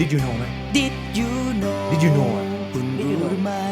Did you know ไหม Did you know Did you know อะคุณ Did you รู้ know หรือไม่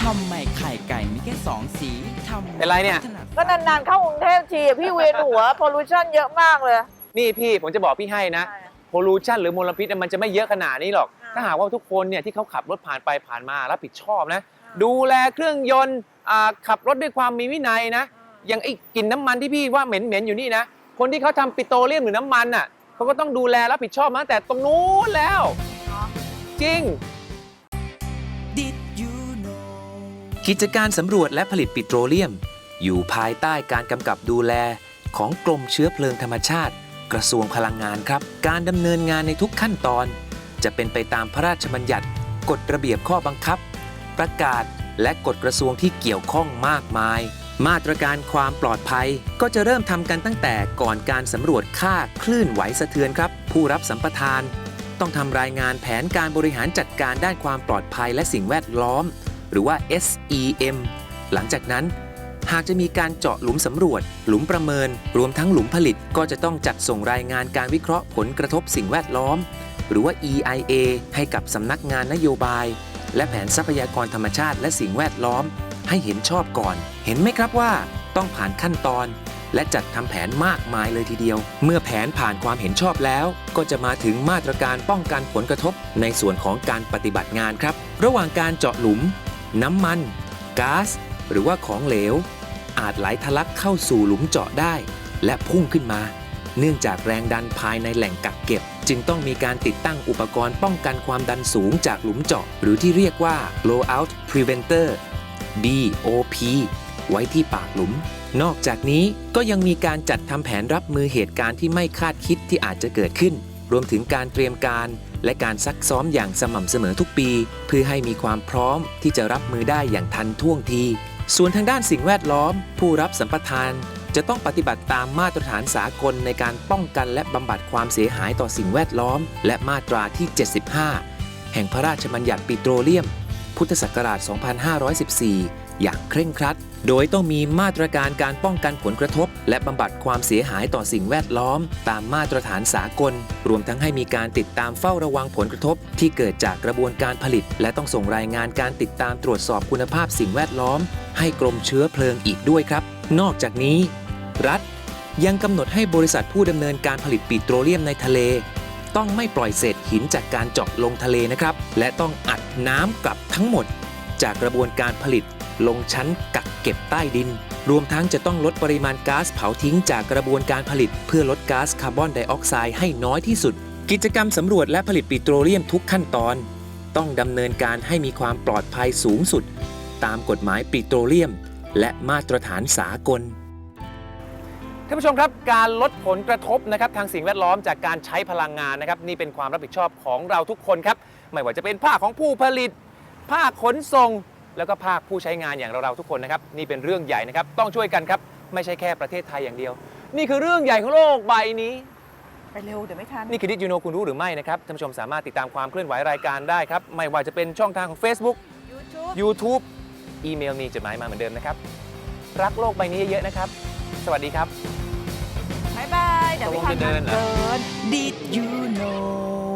ทำไมไข่ไก่มีแค่สองสีทำเป็นไรเนี่ย ถดก็นานๆเข้ากรุงเทพทีอะพี่เวียนหัว พอลูชันเยอะมากเลย นี่พี่ผมจะบอกพี่ให้นะโพลูชันหรือมลพิษเนี่ยมันจะไม่เยอะขนาดนี้หรอก อ่า ถ้าหากว่าทุกคนเนี่ยที่เขาขับรถผ่านไปผ่านมารับผิดชอบนะ ดูแลเครื่องยนต์อ่าขับรถด้วยความมีวินัยนะอย่างไอ้กลิ่นน้ำมันที่พี่ว่าเหม็นเหม็นๆอยู่นี่นะ คนที่เขาทำปิโตรเลียมหรือน้ำมันอะเขาก็ต้องดูแลรับผิดชอบมาตั้งแต่ตรงนู้นแล้ว จริง Did you know กิจการสำรวจและผลิตปิโตรเลียม อยู่ภายใต้การกำกับดูแลของกรมเชื้อเพลิงธรรมชาติ กระทรวงพลังงานครับ การดำเนินงานในทุกขั้นตอน จะเป็นไปตามพระราชบัญญัติ กฎระเบียบข้อบังคับ ประกาศ และกฎกระทรวงที่เกี่ยวข้องมากมาย มาตรการความปลอดภัยก็จะเริ่มทำกันตั้งแต่ก่อนการสำรวจค่าคลื่นไหวสะเทือนครับ ผู้รับสัมปทาน ต้องทำรายงานแผนการบริหารจัดการด้านความปลอดภัยและสิ่งแวดล้อม หรือว่า SEM หลังจากนั้นหากจะมีการเจาะหลุมสำรวจ หลุมประเมิน รวมทั้งหลุมผลิต ก็จะต้องจัดส่งรายงานการวิเคราะห์ผลกระทบสิ่งแวดล้อม หรือว่า EIA ให้กับสำนักงานนโยบาย และแผนทรัพยากรธรรมชาติและสิ่งแวดล้อม ให้เห็นชอบก่อน เห็นไหมครับว่าต้องผ่านขั้นตอน และจัดทำแผนมากมายเลยทีเดียว เมื่อแผนผ่านความเห็นชอบแล้ว ก็จะมาถึงมาตรการป้องกันผลกระทบในส่วนของการปฏิบัติงานครับ ระหว่างการเจาะหลุม น้ำมันก๊าซหรือว่าของเหลว อาจไหลทะลักเข้าสู่หลุมเจาะได้ และพุ่งขึ้นมา เนื่องจากแรงดันภายในแหล่งกักเก็บ จึงต้องมีการติดตั้งอุปกรณ์ป้องกันความดันสูงจากหลุมเจาะ หรือที่เรียกว่า blowout preventer BOP ไว้ที่ปากหลุม นอกจากนี้ก็ยังมีการจัดทำแผนรับมือเหตุการณ์ที่ไม่คาดคิดที่อาจจะเกิดขึ้น รวมถึงการเตรียมการและการซักซ้อมอย่างสม่ำเสมอทุกปี เพื่อให้มีความพร้อมที่จะรับมือได้อย่างทันท่วงที ส่วนทางด้านสิ่งแวดล้อม ผู้รับสัมปทาน จะต้องปฏิบัติตามมาตรฐานสากลในการป้องกันและบำบัดความเสียหายต่อสิ่งแวดล้อม และมาตราที่ 75 แห่งพระราชบัญญัติปิโตรเลียม พุทธศักราช 2514 อย่างเคร่งครัด โดยต้องมีมาตรการการป้องกันผลกระทบ และบำบัดความเสียหายต่อสิ่งแวดล้อม ตามมาตรฐานสากล รวมทั้งให้มีการติดตามเฝ้าระวังผลกระทบ ที่เกิดจากกระบวนการผลิต และต้องส่งรายงานการติดตามตรวจสอบคุณภาพสิ่งแวดล้อม ให้กรมเชื้อเพลิงอีกด้วยครับ นอกจากนี้ รัฐ ยังกำหนดให้บริษัทผู้ดำเนินการผลิตปิโตรเลียมในทะเล ต้องไม่ปล่อยเศษหินจากการเจาะลงทะเลนะครับ และต้องอัดน้ำกลับทั้งหมด จากกระบวนการผลิตลงชั้นกักเก็บใต้ดิน รวมทั้งจะต้องลดปริมาณก๊าซเผาทิ้งจากกระบวนการผลิต เพื่อลดก๊าซคาร์บอนไดออกไซด์ให้น้อยที่สุด กิจกรรมสำรวจและผลิตปิโตรเลียมทุกขั้นตอน ต้องดำเนินการให้มีความปลอดภัยสูงสุด ตามกฎหมายปิโตรเลียม และมาตรฐานสากล ท่านผู้ชมครับการลดผลกระทบนะครับทางสิ่งแวดล้อมจากการใช้พลังงานนะครับนี่เป็นความรับผิดชอบของเราทุกคนครับไม่ว่าจะเป็นภาคของผู้ผลิต ภาคขนส่ง แล้วก็ภาคผู้ใช้งานอย่างเราๆทุกคนนะครับนี่เป็นเรื่องใหญ่นะครับต้องช่วยกันครับไม่ใช่แค่ประเทศไทยอย่างเดียว นี่คือเรื่องใหญ่ของโลกใบนี้ ไปเร็วเดี๋ยวไม่ทัน นี่คือดิจิโนคุณรู้หรือไม่นะครับท่านผู้ชมสามารถติดตามความเคลื่อนไหวรายการได้ครับไม่ว่าจะเป็นช่องทางของ Facebook YouTube YouTube อีเมลมีจดหมายมาเหมือนเดิมนะครับรักโลกใบนี้เยอะๆนะครับ สวัศดีครับ วไม่ทันตกลงจะเดินเหรอเดิน Did you know